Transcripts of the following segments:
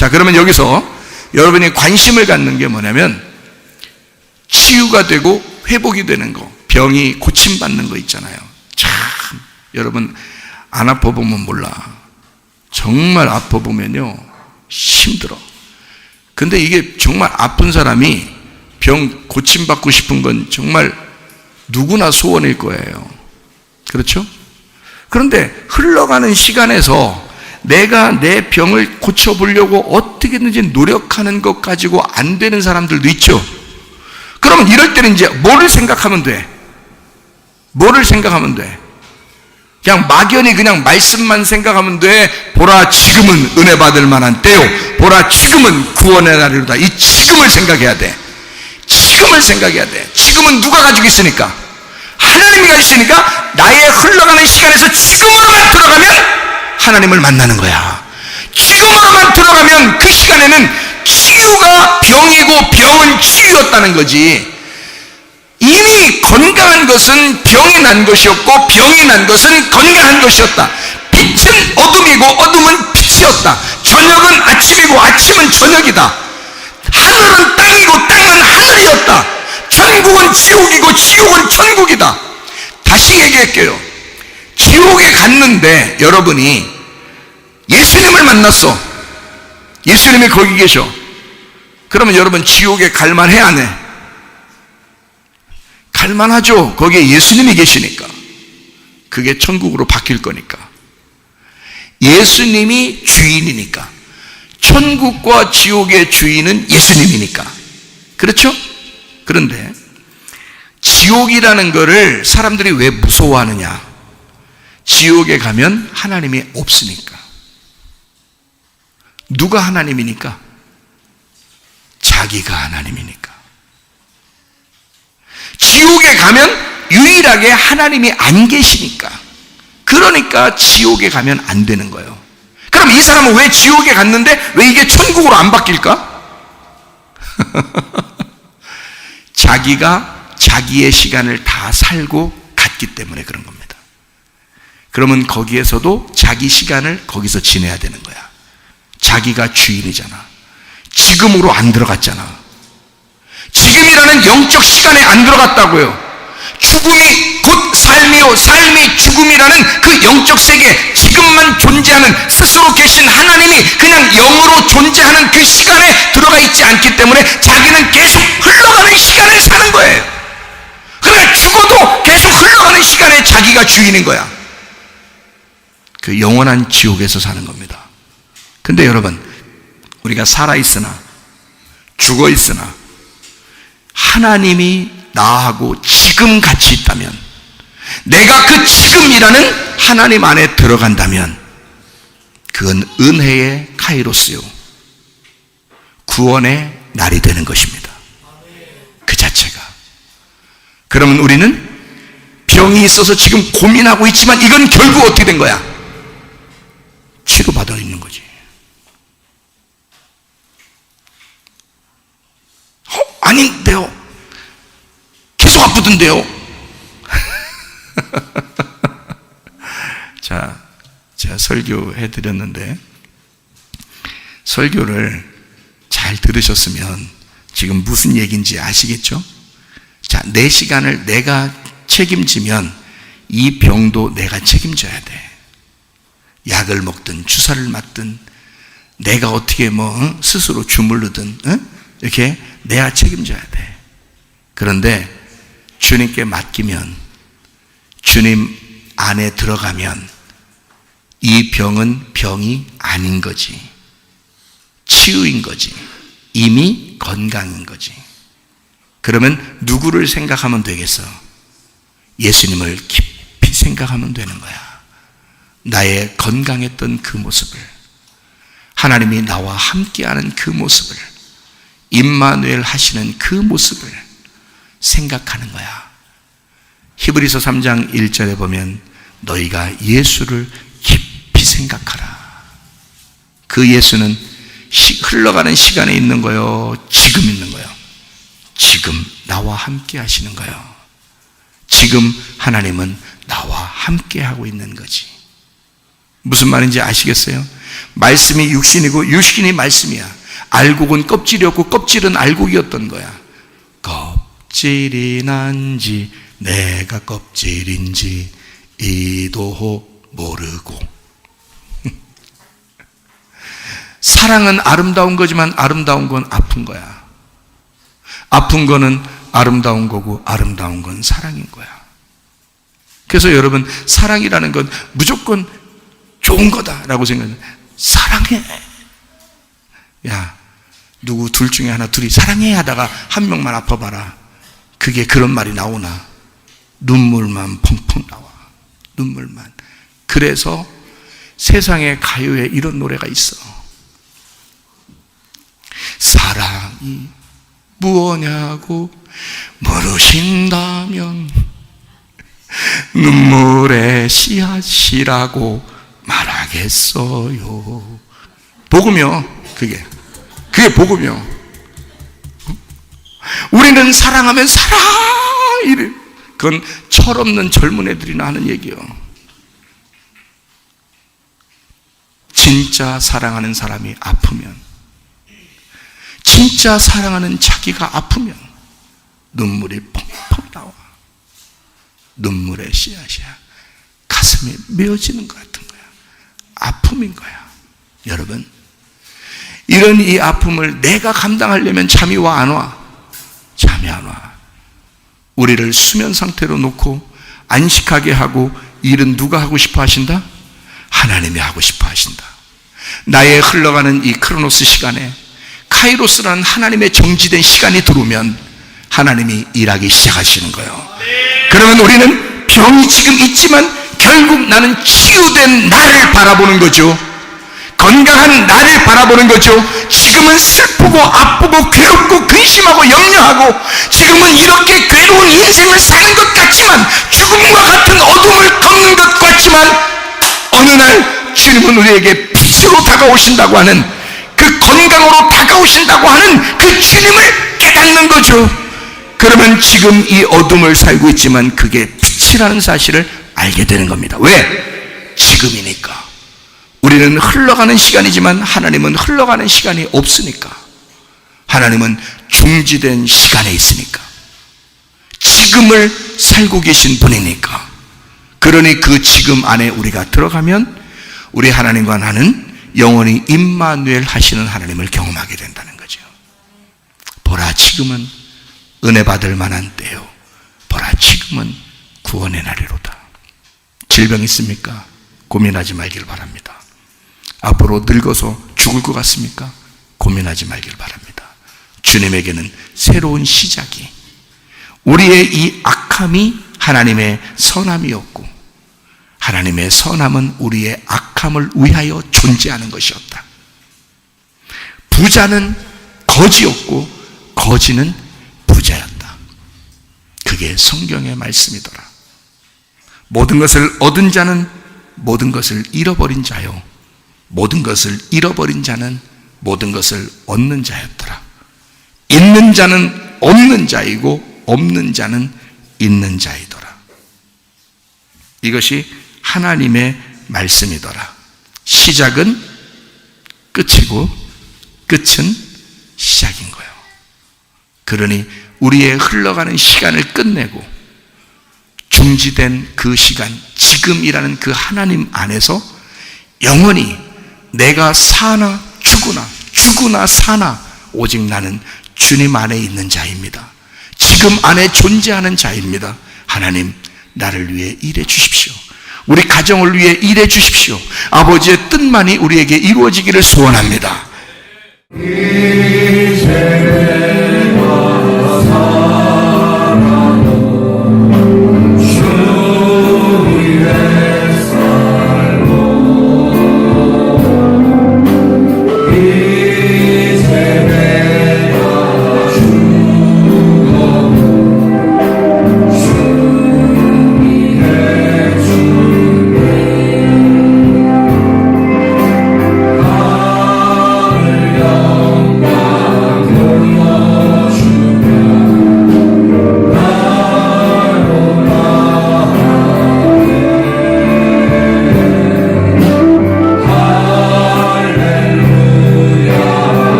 자, 그러면 여기서 여러분이 관심을 갖는 게 뭐냐면 치유가 되고 회복이 되는 거, 병이 고침받는 거 있잖아요. 참, 여러분, 안 아파보면 몰라. 정말 아파보면요, 힘들어. 근데 이게 정말 아픈 사람이 병 고침받고 싶은 건 정말 누구나 소원일 거예요. 그렇죠? 그런데 흘러가는 시간에서 내가 내 병을 고쳐보려고 어떻게든지 노력하는 것 가지고 안 되는 사람들도 있죠. 그러면 이럴 때는 이제 뭐를 생각하면 돼? 뭐를 생각하면 돼? 그냥 막연히 그냥 말씀만 생각하면 돼. 보라, 지금은 은혜 받을 만한 때요. 보라, 지금은 구원의 날이로다. 이 지금을 생각해야 돼. 지금을 생각해야 돼. 지금은 누가 가지고 있으니까? 하나님이 가지고 있으니까 나의 흘러가는 시간에서 지금으로만 들어가면 하나님을 만나는 거야. 지금으로만 들어가면 그 시간에는 치유가 병이고 병은 치유였다는 거지. 이미 건강한 것은 병이 난 것이었고 병이 난 것은 건강한 것이었다. 빛은 어둠이고 어둠은 빛이었다. 저녁은 아침이고 아침은 저녁이다. 하늘은 땅이고 땅은 하늘이었다. 천국은 지옥이고 지옥은 천국이다. 다시 얘기할게요. 지옥에 갔는데 여러분이 예수님을 만났어. 예수님이 거기 계셔. 그러면 여러분 지옥에 갈만해 안 해? 갈만하죠. 거기에 예수님이 계시니까. 그게 천국으로 바뀔 거니까. 예수님이 주인이니까. 천국과 지옥의 주인은 예수님이니까. 그렇죠? 그런데 지옥이라는 것을 사람들이 왜 무서워하느냐? 지옥에 가면 하나님이 없으니까. 누가 하나님이니까? 자기가 하나님이니까. 지옥에 가면 유일하게 하나님이 안 계시니까. 그러니까 지옥에 가면 안 되는 거예요. 그럼 이 사람은 왜 지옥에 갔는데 왜 이게 천국으로 안 바뀔까? 자기가 자기의 시간을 다 살고 갔기 때문에 그런 겁니다. 그러면 거기에서도 자기 시간을 거기서 지내야 되는 거야. 자기가 주인이잖아. 지금으로 안 들어갔잖아. 지금이라는 영적 시간에 안 들어갔다고요. 죽음이 곧 삶이요, 삶이 죽음이라는 그 영적 세계, 지금만 존재하는 스스로 계신 하나님이 그냥 영으로 존재하는 그 시간에 들어가 있지 않기 때문에 자기는 계속 흘러가는 시간을 사는 거예요. 그러니까 죽어도 계속 흘러가는 시간에 자기가 주인인 거야. 그 영원한 지옥에서 사는 겁니다. 근데 여러분, 우리가 살아있으나, 죽어있으나, 하나님이 나하고 지금 같이 있다면, 내가 그 지금이라는 하나님 안에 들어간다면, 그건 은혜의 카이로스요. 구원의 날이 되는 것입니다. 그 자체가. 그러면 우리는 병이 있어서 지금 고민하고 있지만 이건 결국 어떻게 된 거야? 치료받아 있는 거지. 어? 아닌데요. 계속 아프던데요. 자, 제가 설교해 드렸는데, 설교를 잘 들으셨으면 지금 무슨 얘기인지 아시겠죠? 자, 내 시간을 내가 책임지면 이 병도 내가 책임져야 돼. 약을 먹든 주사를 맞든 내가 어떻게 뭐 어? 스스로 주물르든 어? 이렇게 내가 책임져야 돼. 그런데 주님께 맡기면 주님 안에 들어가면 이 병은 병이 아닌 거지. 치유인 거지. 이미 건강인 거지. 그러면 누구를 생각하면 되겠어? 예수님을 깊이 생각하면 되는 거야. 나의 건강했던 그 모습을, 하나님이 나와 함께하는 그 모습을, 임마누엘 하시는 그 모습을 생각하는 거야. 히브리서 3장 1절에 보면 너희가 예수를 깊이 생각하라. 그 예수는 흘러가는 시간에 있는 거요, 지금 있는 거요. 지금 나와 함께 하시는 거요. 지금 하나님은 나와 함께 하고 있는 거지. 무슨 말인지 아시겠어요? 말씀이 육신이고 육신이 말씀이야. 알곡은 껍질이었고 껍질은 알곡이었던 거야. 껍질이 난지 내가 껍질인지 이도 모르고 사랑은 아름다운 거지만 아름다운 건 아픈 거야. 아픈 거는 아름다운 거고 아름다운 건 사랑인 거야. 그래서 여러분 사랑이라는 건 무조건 좋은 거다라고 생각해. 사랑해. 야, 누구 둘 중에 하나 둘이 사랑해 하다가 한 명만 아파봐라. 그게 그런 말이 나오나? 눈물만 펑펑 나와. 눈물만. 그래서 세상의 가요에 이런 노래가 있어. 사랑이 무엇냐고 물으신다면 눈물의 씨앗이라고 말하겠어요. 복음이요. 그게. 그게 복음이요. 우리는 사랑하면 사랑! 이래. 그건 철없는 젊은 애들이나 하는 얘기요. 진짜 사랑하는 사람이 아프면, 진짜 사랑하는 자기가 아프면, 눈물이 펑펑 나와. 눈물의 씨앗이야. 가슴이 메어지는 것 같은 거야. 아픔인 거야. 여러분, 이런 이 아픔을 내가 감당하려면 잠이 와, 안 와? 잠이 안 와. 우리를 수면 상태로 놓고 안식하게 하고 일은 누가 하고 싶어 하신다? 하나님이 하고 싶어 하신다. 나의 흘러가는 이 크로노스 시간에 카이로스라는 하나님의 정지된 시간이 들어오면 하나님이 일하기 시작하시는 거예요. 그러면 우리는 병이 지금 있지만 결국 나는 치유된 나를 바라보는 거죠. 건강한 나를 바라보는 거죠. 지금은 슬프고 아프고 괴롭고 근심하고 염려하고 지금은 이렇게 괴로운 인생을 사는 것 같지만 죽음과 같은 어둠을 걷는 것 같지만 어느 날 주님은 우리에게 빛으로 다가오신다고 하는 그 건강으로 다가오신다고 하는 그 주님을 깨닫는 거죠. 그러면 지금 이 어둠을 살고 있지만 그게 빛이라는 사실을 알게 되는 겁니다. 왜? 지금이니까. 우리는 흘러가는 시간이지만 하나님은 흘러가는 시간이 없으니까. 하나님은 중지된 시간에 있으니까. 지금을 살고 계신 분이니까. 그러니 그 지금 안에 우리가 들어가면 우리 하나님과 나는 영원히 임마누엘 하시는 하나님을 경험하게 된다는 거죠. 보라 지금은 은혜 받을 만한 때요. 보라 지금은 구원의 날이로다. 질병 있습니까? 고민하지 말길 바랍니다. 앞으로 늙어서 죽을 것 같습니까? 고민하지 말길 바랍니다. 주님에게는 새로운 시작이 우리의 이 악함이 하나님의 선함이었고 하나님의 선함은 우리의 악함을 위하여 존재하는 것이었다. 부자는 거지였고 거지는 부자였다. 그게 성경의 말씀이더라. 모든 것을 얻은 자는 모든 것을 잃어버린 자요. 모든 것을 잃어버린 자는 모든 것을 얻는 자였더라. 있는 자는 없는 자이고 없는 자는 있는 자이더라. 이것이 하나님의 말씀이더라. 시작은 끝이고 끝은 시작인 거예요. 그러니 우리의 흘러가는 시간을 끝내고 중지된 그 시간, 지금이라는 그 하나님 안에서 영원히 내가 사나 죽으나 죽으나 사나 오직 나는 주님 안에 있는 자입니다. 지금 안에 존재하는 자입니다. 하나님 나를 위해 일해 주십시오. 우리 가정을 위해 일해 주십시오. 아버지의 뜻만이 우리에게 이루어지기를 소원합니다.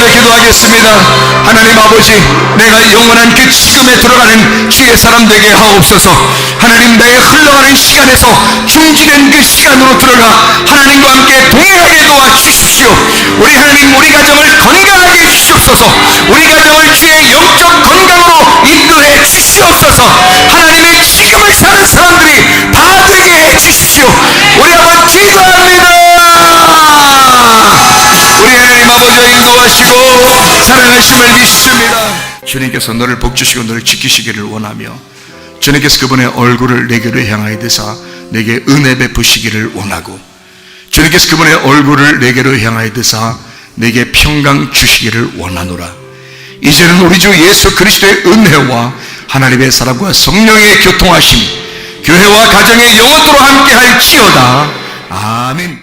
목소리 기도하겠습니다. 하나님 아버지, 내가 영원한 그 지금에 들어가는 주의 사람 되게 하옵소서. 하나님 나의 흘러가는 시간에서 중지된 그 시간으로 들어가 하나님과 함께 동행하게 도와주십시오. 우리 하나님 우리 가정을 건강하게 해주시옵소서. 우리 가정을 주의 영적 건강으로 이끌어 주시옵소서. 하나님의 지금을 사는 사람들이 다 되게 해 주십시오. 우리 한번 기도합니다. 인도하시고 사랑하심을 믿습니다. 주님께서 너를 복주시고 너를 지키시기를 원하며 주님께서 그분의 얼굴을 내게로 향하여 드사 내게 은혜 베푸시기를 원하고 주님께서 그분의 얼굴을 내게로 향하여 드사 내게 평강 주시기를 원하노라. 이제는 우리 주 예수 그리스도의 은혜와 하나님의 사랑과 성령의 교통하심 교회와 가정의 영원토로 함께 할지어다. 아멘.